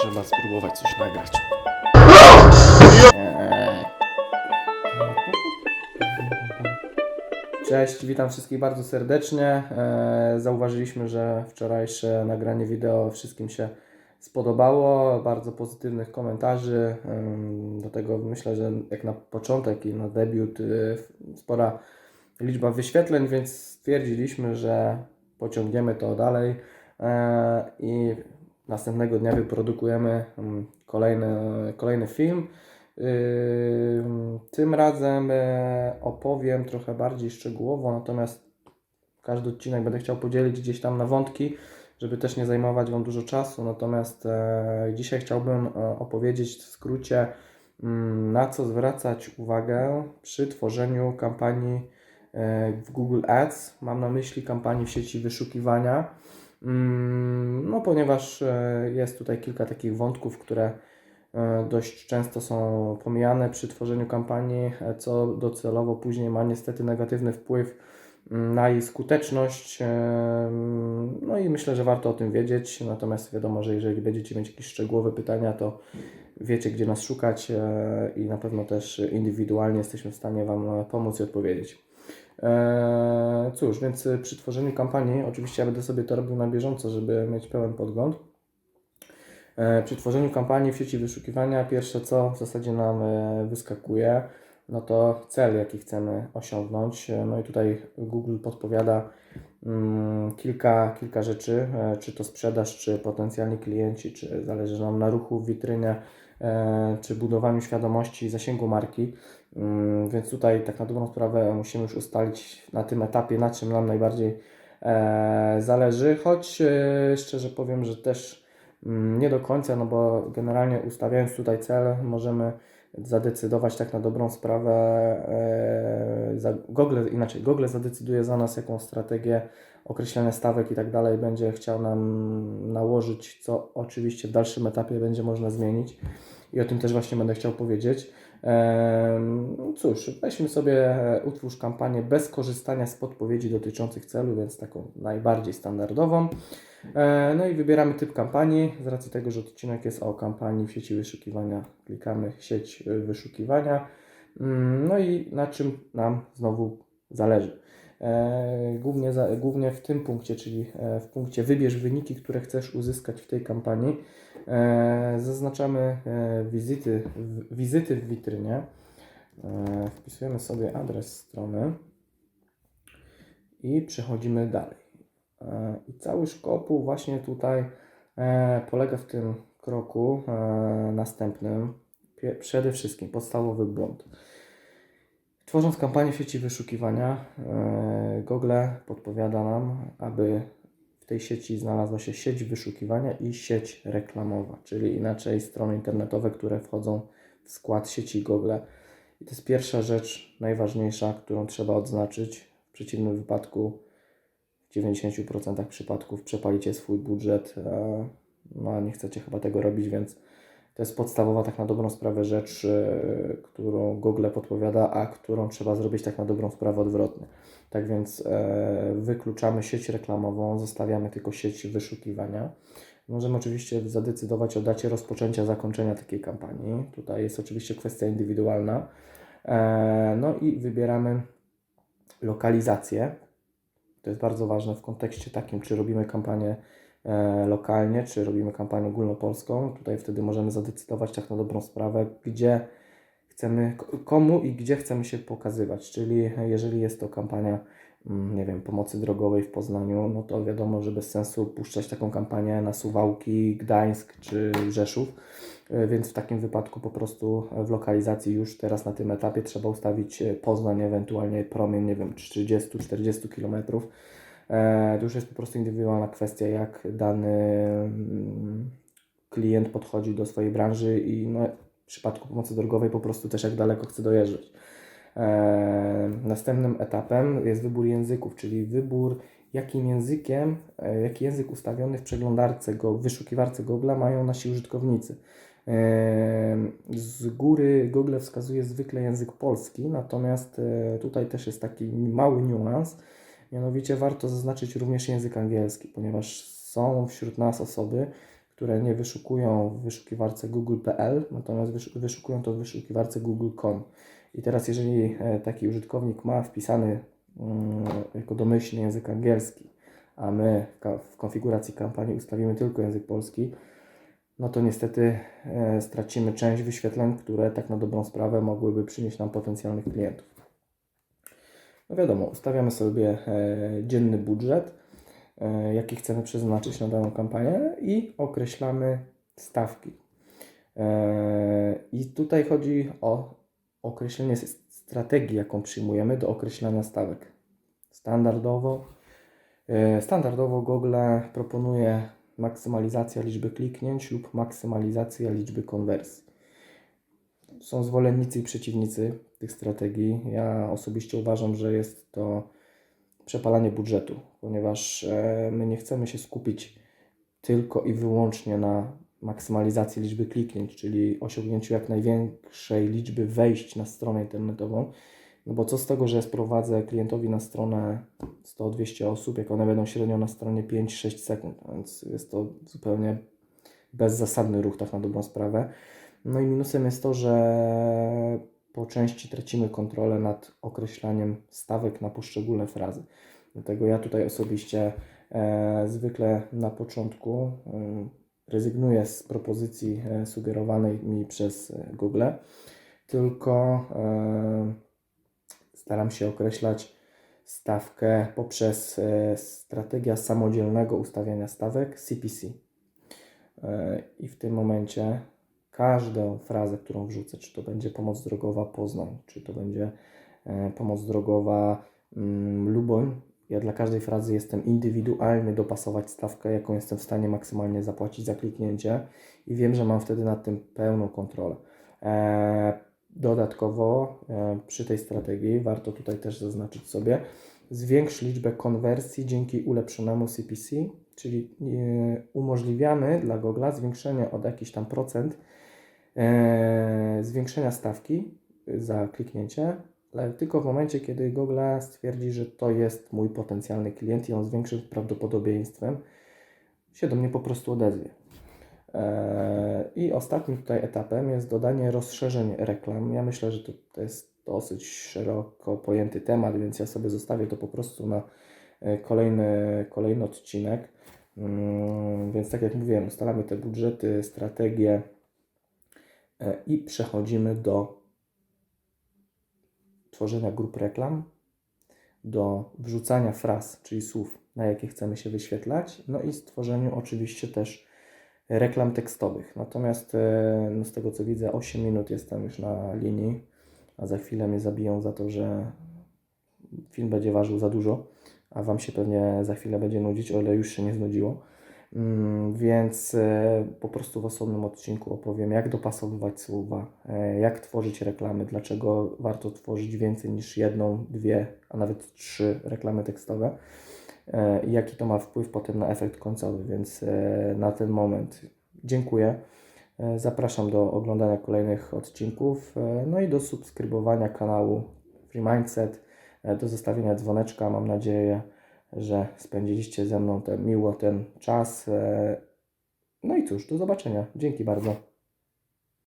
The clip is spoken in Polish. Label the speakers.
Speaker 1: Trzeba spróbować coś nagrać. Cześć, witam wszystkich bardzo serdecznie. Eee, Zauważyliśmy, że wczorajsze nagranie wideo wszystkim się spodobało. Bardzo pozytywnych komentarzy. Do tego myślę, że jak na początek i na debiut y, spora liczba wyświetleń, więc stwierdziliśmy, że pociągniemy to dalej e, i następnego dnia wyprodukujemy mm, kolejny, kolejny film. Ym, Tym razem e, opowiem trochę bardziej szczegółowo, natomiast każdy odcinek będę chciał podzielić gdzieś tam na wątki, żeby też nie zajmować Wam dużo czasu. Natomiast e, dzisiaj chciałbym e, opowiedzieć w skrócie, mm, na co zwracać uwagę przy tworzeniu kampanii w Google Ads. Mam na myśli kampanii w sieci wyszukiwania. Mm, No, ponieważ e, jest tutaj kilka takich wątków, które e, dość często są pomijane przy tworzeniu kampanii, e, co docelowo później ma niestety negatywny wpływ mm, na jej skuteczność. e, No i myślę, że warto o tym wiedzieć. Natomiast wiadomo, że jeżeli będziecie mieć jakieś szczegółowe pytania, to wiecie, gdzie nas szukać i na pewno też indywidualnie jesteśmy w stanie Wam pomóc i odpowiedzieć. Eee, cóż, więc y, przy tworzeniu kampanii, oczywiście ja będę sobie to robił na bieżąco, żeby mieć pełen podgląd. Eee, przy tworzeniu kampanii w sieci wyszukiwania, pierwsze co w zasadzie nam e, wyskakuje, no to cel, jaki chcemy osiągnąć. E, No i tutaj Google podpowiada mm, kilka, kilka rzeczy, e, czy to sprzedaż, czy potencjalni klienci, czy zależy nam na ruchu w witrynie, e, czy budowaniu świadomości zasięgu marki. Mm, Więc tutaj tak na dobrą sprawę musimy już ustalić na tym etapie, na czym nam najbardziej e, zależy, choć e, szczerze powiem, że też mm, nie do końca, no bo generalnie ustawiając tutaj cel, możemy zadecydować tak na dobrą sprawę, e, Google, inaczej, Google zadecyduje za nas, jaką strategię określenia stawek i tak dalej będzie chciał nam nałożyć, co oczywiście w dalszym etapie będzie można zmienić i o tym też właśnie będę chciał powiedzieć. Em, Cóż, weźmy sobie, e, utwórz kampanię bez korzystania z podpowiedzi dotyczących celu, więc taką najbardziej standardową. E, No i wybieramy typ kampanii. Z racji tego, że odcinek jest o kampanii w sieci wyszukiwania, klikamy sieć y, wyszukiwania. Mm, No i na czym nam znowu zależy. E, Głównie, za, głównie w tym punkcie, czyli e, w punkcie wybierz wyniki, które chcesz uzyskać w tej kampanii. E, Zaznaczamy wizyty, wizyty w witrynie. Wpisujemy sobie adres strony i przechodzimy dalej. I cały szkopuł właśnie tutaj polega w tym kroku następnym. Przede wszystkim podstawowy błąd. Tworząc kampanię w sieci wyszukiwania, e, Google podpowiada nam, aby w tej sieci znalazła się sieć wyszukiwania i sieć reklamowa, czyli inaczej strony internetowe, które wchodzą w skład sieci Google. I to jest pierwsza rzecz, najważniejsza, którą trzeba odznaczyć. W przeciwnym wypadku, w 90% przypadków przepalicie swój budżet, no a nie chcecie chyba tego robić, więc to jest podstawowa, tak na dobrą sprawę, rzecz, e, którą Google podpowiada, a którą trzeba zrobić tak na dobrą sprawę odwrotnie. Tak więc e, wykluczamy sieć reklamową, zostawiamy tylko sieć wyszukiwania. Możemy oczywiście zadecydować o dacie rozpoczęcia, zakończenia takiej kampanii. Tutaj jest oczywiście kwestia indywidualna. E, no i wybieramy lokalizację. To jest bardzo ważne w kontekście takim, czy robimy kampanię lokalnie, czy robimy kampanię ogólnopolską. Tutaj wtedy możemy zadecydować tak na dobrą sprawę, gdzie chcemy, komu i gdzie chcemy się pokazywać. Czyli jeżeli jest to kampania, mm, nie wiem, pomocy drogowej w Poznaniu, no to wiadomo, że bez sensu puszczać taką kampanię na Suwałki, Gdańsk czy Rzeszów. E, Więc w takim wypadku po prostu w lokalizacji już teraz na tym etapie trzeba ustawić e, Poznań, ewentualnie promień, nie wiem, 30-40 km. To już jest po prostu indywidualna kwestia, jak dany mm, klient podchodzi do swojej branży i no, w przypadku pomocy drogowej po prostu też jak daleko chce dojeżdżać. E, Następnym etapem jest wybór języków, czyli wybór jakim językiem, e, jaki język ustawiony w przeglądarce, go, w wyszukiwarce Google mają nasi użytkownicy. E, Z góry Google wskazuje zwykle język polski, natomiast e, tutaj też jest taki mały niuans, mianowicie warto zaznaczyć również język angielski, ponieważ są wśród nas osoby, które nie wyszukują w wyszukiwarce google.pl, natomiast wysz- wyszukują to w wyszukiwarce google.com. I teraz, jeżeli e, taki użytkownik ma wpisany mm, jako domyślny język angielski, a my w konfiguracji kampanii ustawimy tylko język polski, no to niestety e, stracimy część wyświetleń, które tak na dobrą sprawę mogłyby przynieść nam potencjalnych klientów. No wiadomo, ustawiamy sobie e, dzienny budżet, e, jaki chcemy przeznaczyć na daną kampanię i określamy stawki. E, I tutaj chodzi o określenie strategii, jaką przyjmujemy do określania stawek. Standardowo, standardowo Google proponuje maksymalizacja liczby kliknięć lub maksymalizacja liczby konwersji. Są zwolennicy i przeciwnicy tych strategii. Ja osobiście uważam, że jest to przepalanie budżetu, ponieważ e, my nie chcemy się skupić tylko i wyłącznie na maksymalizacji liczby kliknięć, czyli osiągnięciu jak największej liczby wejść na stronę internetową. No bo co z tego, że sprowadzę klientowi na stronę 100-200 osób, jak one będą średnio na stronie 5-6 sekund, więc jest to zupełnie bezzasadny ruch, tak na dobrą sprawę. No i minusem jest to, że po części tracimy kontrolę nad określaniem stawek na poszczególne frazy. Dlatego ja tutaj osobiście e, zwykle na początku e, rezygnuję z propozycji e, sugerowanej mi przez e, Google, tylko e, staram się określać stawkę poprzez e, strategia samodzielnego ustawiania stawek CPC. E, I w tym momencie każdą frazę, którą wrzucę, czy to będzie pomoc drogowa Poznań, czy to będzie e, pomoc drogowa mm, Luboń, ja dla każdej frazy jestem indywidualny dopasować stawkę, jaką jestem w stanie maksymalnie zapłacić za kliknięcie i wiem, że mam wtedy nad tym pełną kontrolę. E, dodatkowo e, przy tej strategii warto tutaj też zaznaczyć sobie, zwiększ liczbę konwersji dzięki ulepszonemu CPC, czyli umożliwiamy dla Google zwiększenie od jakiś tam procent zwiększenia stawki za kliknięcie, ale tylko w momencie, kiedy Google stwierdzi, że to jest mój potencjalny klient i on z większym prawdopodobieństwem się do mnie po prostu odezwie. E, I ostatnim tutaj etapem jest dodanie rozszerzeń reklam. Ja myślę, że to, to jest dosyć szeroko pojęty temat, więc ja sobie zostawię to po prostu na e, kolejny, kolejny odcinek. Mm, Więc tak jak mówiłem, ustalamy te budżety, strategie e, i przechodzimy do tworzenia grup reklam, do wrzucania fraz, czyli słów, na jakie chcemy się wyświetlać, no i stworzeniu oczywiście też reklam tekstowych. Natomiast e, no z tego co widzę, 8 minut jestem już na linii, a za chwilę mnie zabiją za to, że film będzie ważył za dużo, a Wam się pewnie za chwilę będzie nudzić, o ile już się nie znudziło. Mm, Więc e, po prostu w osobnym odcinku opowiem, jak dopasowywać słowa, e, jak tworzyć reklamy, dlaczego warto tworzyć więcej niż jedną, dwie, a nawet trzy reklamy tekstowe e, i jaki to ma wpływ potem na efekt końcowy. Więc na ten moment dziękuję. Zapraszam do oglądania kolejnych odcinków, no i do subskrybowania kanału Free Mindset, do zostawienia dzwoneczka. Mam nadzieję, że spędziliście ze mną ten, miło ten czas. e, No i cóż, do zobaczenia. Dzięki bardzo.